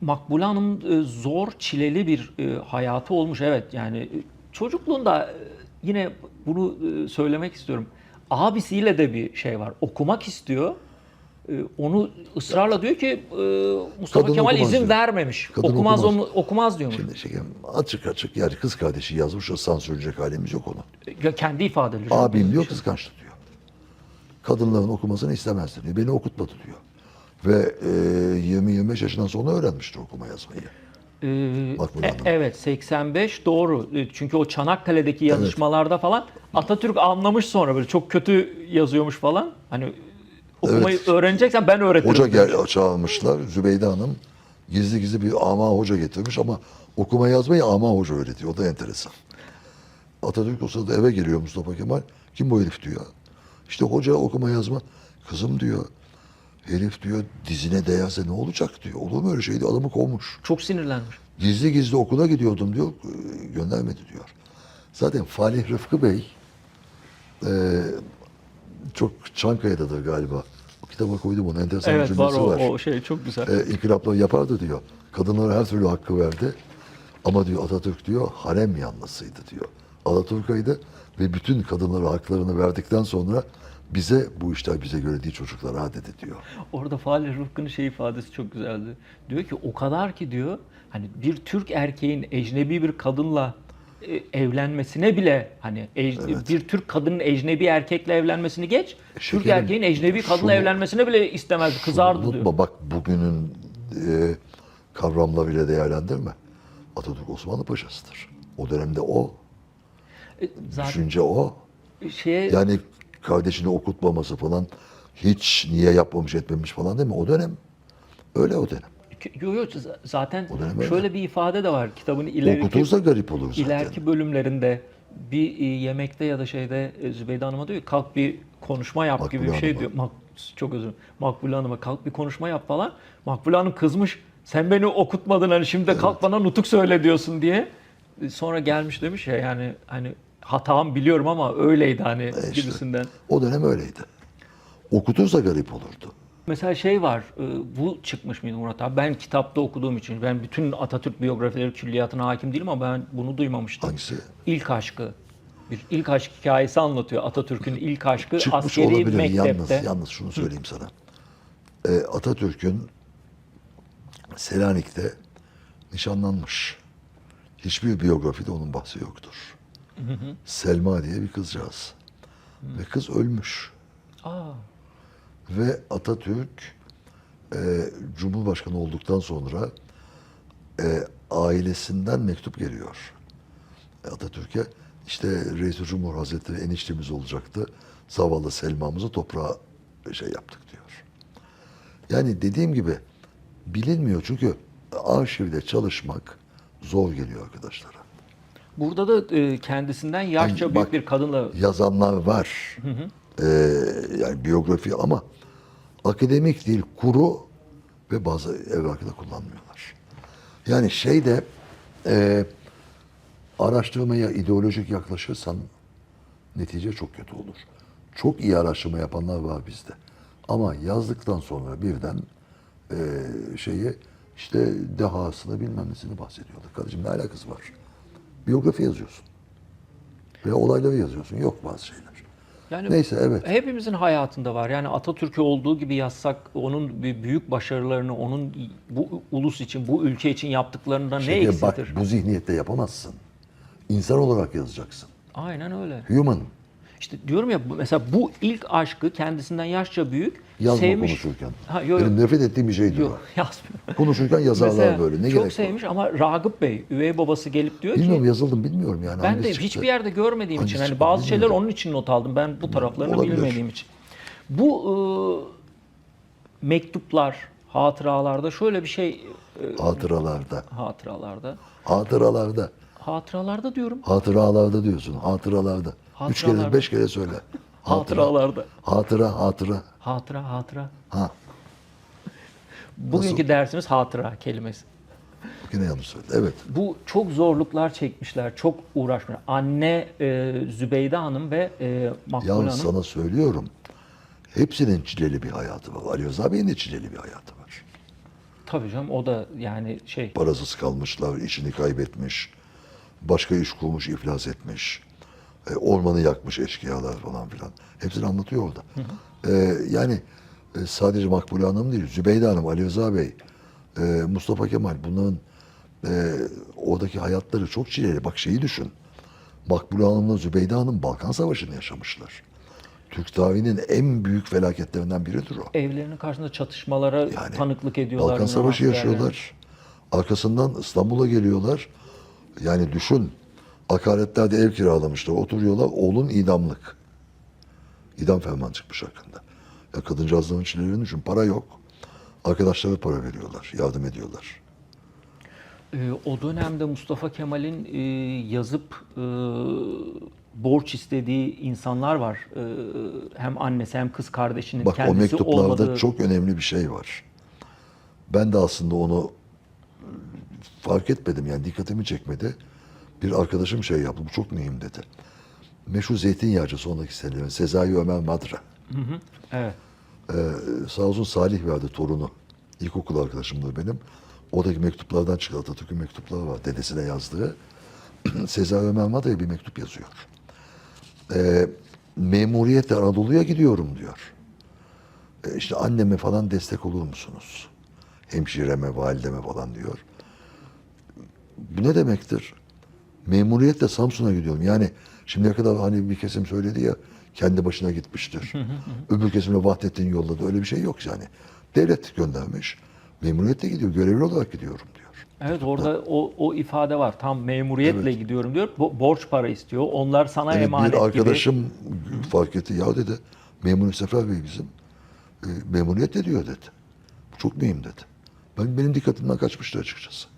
Makbule Hanım e, zor, çileli bir e, hayatı olmuş. Evet yani e, çocukluğunda yine bunu söylemek istiyorum. Abisiyle de bir şey var. Okumak istiyor. Onu ısrarla diyor ki Mustafa Kadın Kemal izin diyor. vermemiş. Kadın okumaz okumaz. onu okumaz diyormuş. Şimdi şey, açık açık yani kız kardeşi yazmış o sansürleyecek halimiz yok onun. Ya kendi ifadeleri. Abim diyor kıskançtı diyor. Kadınların okumasını istemezdi diyor. Beni okutmadı diyor. Ve e, 20-25 yaşından sonra öğrenmiştir okuma yazmayı. Ee, e- evet 85 doğru. E, Çünkü o Çanakkale'deki yazışmalarda falan Atatürk anlamış sonra böyle çok kötü yazıyormuş falan. Hani okumayı Evet. öğreneceksen ben öğretirim. Hoca gel, çağırmışlar. Zübeyde Hanım gizli gizli bir ama hoca getirmiş ama okuma yazmayı ama hoca öğretiyor. O da enteresan. Atatürk o sırada eve geliyor Mustafa Kemal. Kim bu herif diyor. İşte hoca okuma yazma. Kızım diyor. Herif diyor dizine değerse ne olacak diyor. Olur mu öyle şey diyor. Adamı kovmuş. Çok sinirlenmiş. Gizli gizli okula gidiyordum diyor. e, Göndermedi diyor. Zaten Falih Rıfkı Bey e, çok Çankaya'dadır galiba. O kitaba koydum onu. Enteresan bir Evet var cümlesi o, var. o şey çok güzel. E, inkılapları yapardı diyor. Kadınlara her türlü hakkı verdi. Ama diyor Atatürk diyor harem yanlısıydı diyor. Alaturka'ydı ve bütün kadınlara haklarını verdikten sonra bize bu işler bize göre değil çocuklara dedi diyor. Orada Falih Rıfkı'nın şey ifadesi çok güzeldi. Diyor ki o kadar ki diyor hani bir Türk erkeğin ecnebi bir kadınla e, evlenmesine bile hani ec- bir Türk kadının ecnebi erkekle evlenmesini geç. Türk şekerim, erkeğin ecnebi kadınla şunu- evlenmesine bile istemezdi. Kızardı diyor. Unutma bak bugünün e, kavramlarıyla değerlendirme. Atatürk Osmanlı Paşasıdır. O dönemde o, E, Zaten düşünce o. şeye Yani kardeşini okutmaması falan hiç niye yapmamış etmemiş falan değil mi? O dönem öyle o dönem. Yo, yo, z- zaten dönem öyle. şöyle bir ifade de var kitabın ileriki, Okutursa garip olur zaten. ileriki bölümlerinde bir e, yemekte ya da şeyde e, Zübeyde Hanım'a diyor kalk bir konuşma yap Makbule gibi bir şey Hanım'a. diyor. Mak, çok özür dilerim. Makbule Hanım'a kalk bir konuşma yap falan. Makbule Hanım kızmış. Sen beni okutmadın hani şimdi de kalk bana nutuk söyle diyorsun diye. E, Sonra gelmiş demiş ya yani hani hatam biliyorum ama öyleydi hani E işte. gibisinden. O dönem öyleydi. Okutursa garip olurdu. Mesela şey var, e, bu çıkmış mıydı Murat abi? Ben kitapta okuduğum için, ben bütün Atatürk biyografileri külliyatına hakim değilim ama ben bunu duymamıştım. Hangisi? İlk aşkı. Bir ilk aşk hikayesi anlatıyor. Atatürk'ün ilk aşkı Çıkmış askeri olabilir. mektepte. Yalnız, yalnız şunu söyleyeyim sana. Ee, Atatürk'ün Selanik'te nişanlanmış. Hiçbir biyografide onun bahsi yoktur. Selma diye bir kızcağız. Ve kız ölmüş. Aa, Ve Atatürk e, Cumhurbaşkanı olduktan sonra e, ailesinden mektup geliyor. E, Atatürk'e işte Reis-i Cumhur Hazretleri eniştemiz olacaktı. Zavallı Selma'mızı toprağa şey yaptık diyor. Yani dediğim gibi bilinmiyor çünkü arşivde çalışmak zor geliyor arkadaşlara. Burada da e, kendisinden yaşça Hani büyük bak- bir kadınla yazanlar var. Ee, yani biyografi ama akademik değil, kuru ve bazı evrakı da kullanmıyorlar. Yani şeyde e, araştırmaya ideolojik yaklaşırsan netice çok kötü olur. Çok iyi araştırma yapanlar var bizde. Ama yazdıktan sonra birden e, şeyi işte dehasını bilmem nesini bahsediyorlar. Kardeşim ne alakası var? Biyografi yazıyorsun. Ve olayları yazıyorsun. Yok bazı şeyler. yani Neyse evet. hepimizin hayatında var. Yani Atatürk'ü olduğu gibi yazsak onun büyük başarılarını, onun bu ulus için, bu ülke için yaptıklarından ne Şeker, eksiltir? bak bu zihniyette yapamazsın. İnsan olarak yazacaksın. Aynen öyle. Human. İşte diyorum ya mesela bu ilk aşkı kendisinden yaşça büyük Yazma sevmiş. konuşurken. Ha, yok, Benim nefret ettiğim bir şeydir yok o. yazmıyor. Konuşurken yazarlar Mesela böyle. Ne çok gerek sevmiş ama Ragıp Bey, üvey babası gelip diyor var? Bilmiyorum ki yazıldım bilmiyorum yani. ben de çıktı? hiçbir yerde görmediğim için Hangisi hani çıktı bazı şeyler bilmiyorum. onun için not aldım. Ben bu taraflarını olabilir. bilmediğim için. Bu e, mektuplar, hatıralarda şöyle bir şey e, Hatıralarda. hatıralarda. Hatıralarda. Hatıralarda diyorum. Hatıralarda diyorsun. Hatıralarda. Üç kere, beş kere söyle. Hatıra. Hatıralarda. Hatıra, hatıra. Hatıra, hatıra. Ha. Bugünkü dersimiz hatıra kelimesi. Yine yanlış söyledim. Evet. Bu çok zorluklar çekmişler, çok uğraşmışlar. Anne e, Zübeyde Hanım ve e, Makbule Hanım. Yalnız sana söylüyorum. Hepsinin çileli bir hayatı var. Ali Rıza Bey'in de çileli bir hayatı var. Tabii canım o da yani şey Parasız kalmışlar, işini kaybetmiş. Başka iş kurmuş, iflas etmiş. E, ormanı yakmış eşkıyalar falan filan. Hepsini anlatıyor orada. E, yani e, sadece Makbule Hanım değil, Zübeyde Hanım, Ali Rıza Bey, e, Mustafa Kemal bunların e, oradaki hayatları çok çileli. Bak şeyi düşün. Makbule Hanım'la Zübeyde Hanım Balkan Savaşı'nı yaşamışlar. Türk tarihinin en büyük felaketlerinden biridir o. evlerinin karşısında çatışmalara Yani tanıklık ediyorlar. Balkan Savaşı yaşıyorlar. Arkasından İstanbul'a geliyorlar. Yani düşün. Akaretlerde ev kiralamışlar. Oturuyorlar. Oğlun idamlık. İdam ferman çıkmış hakkında. Ya kadıncağızların çilelerini düşün. Para yok. Arkadaşları para veriyorlar. Yardım ediyorlar. Ee, o dönemde Mustafa Kemal'in e, yazıp e, borç istediği insanlar var. E, hem annesi hem kız kardeşinin Bak o kendisi mektuplarda olmadığı. çok önemli bir şey var. Ben de aslında onu fark etmedim yani dikkatimi çekmedi. Bir arkadaşım şey yaptı. Bu çok mühim dedi. Meşhur zeytinyağcı sonraki senelerin Sezai Ömer Madra. Evet. Ee, sağ olsun Salih verdi torunu. İlkokul arkadaşımdır benim. Oradaki mektuplardan çıkan Atatürk'ün mektupları var. Dedesine yazdığı. Sezai Ömer Madra'ya bir mektup yazıyor. Ee, memuriyetle Anadolu'ya gidiyorum diyor. Ee, işte anneme falan destek olur musunuz? Hemşireme, valideme falan diyor. Bu ne demektir? Memuriyetle Samsun'a gidiyorum. Yani şimdiye kadar hani bir kesim söyledi ya kendi başına gitmiştir. Öbür kesimle Vahdettin yolladı. Öyle bir şey yok yani. Devlet göndermiş. Memuriyetle gidiyor. Görevli olarak gidiyorum diyor. Evet orada o, o ifade var. Tam memuriyetle gidiyorum diyor. Bo- borç para istiyor. Onlar sana Yani emanet bir gibi. arkadaşım fark etti. Ya dedi Memur Sefer Bey bizim. E, memuriyet ediyor dedi. Çok mühim dedi. Ben, benim dikkatimden kaçmıştı açıkçası.